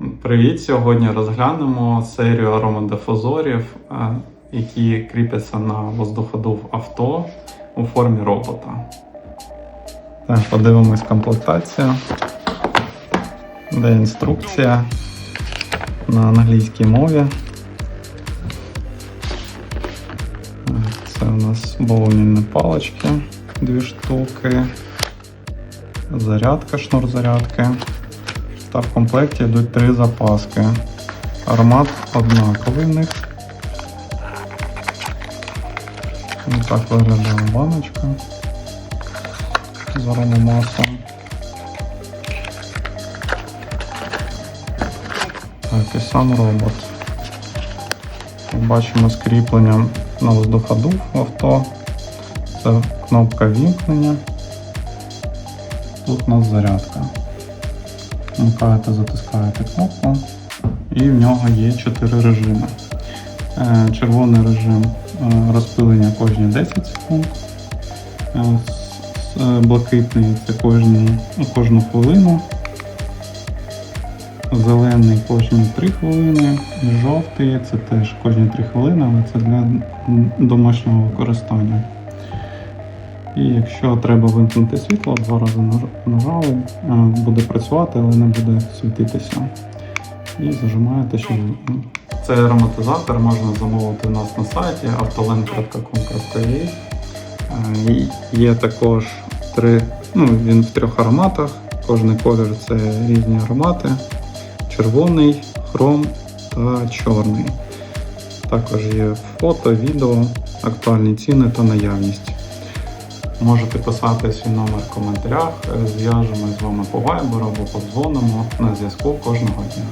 Привіт! Сьогодні розглянемо серію аромадифузорів, е, які кріпляться на воздуходув авто у формі робота. Так, подивимось комплектацію. Де інструкція на англійській мові. Це у нас баумільні палички, дві штуки, зарядка, шнур зарядки. Та в комплекті йдуть три запаски. Аромат однаковий в них. Ось так виглядає баночка з аромамасом. Так, і сам робот. Бачимо скріплення на воздуходув в авто. Це кнопка вімкнення. Тут у нас зарядка. Вмикаєте, затискаєте кнопку, і в нього є 4 режими. Е, Червоний режим е, розпилення кожні 10 секунд. Е, Блакитний це кожні, кожну хвилину. Зелений кожні 3 хвилини. Жовтий це теж кожні 3 хвилини, але це для домашнього використання. І якщо треба вимкнути світло, два рази наж- нажали, е, буде працювати, але не буде світитися. І зажимаєте, щоб цей ароматизатор можна замовити у нас на сайті autolen.com.ua. Е, Є також три, ну він в трьох ароматах. Кожний колір це різні аромати: червоний, хром та чорний. Також є фото, відео, актуальні ціни та наявність. Можете писати свій номер в коментарях, Зв'яжемо з вами по вайберу або подзвонимо на зв'язку кожного дня.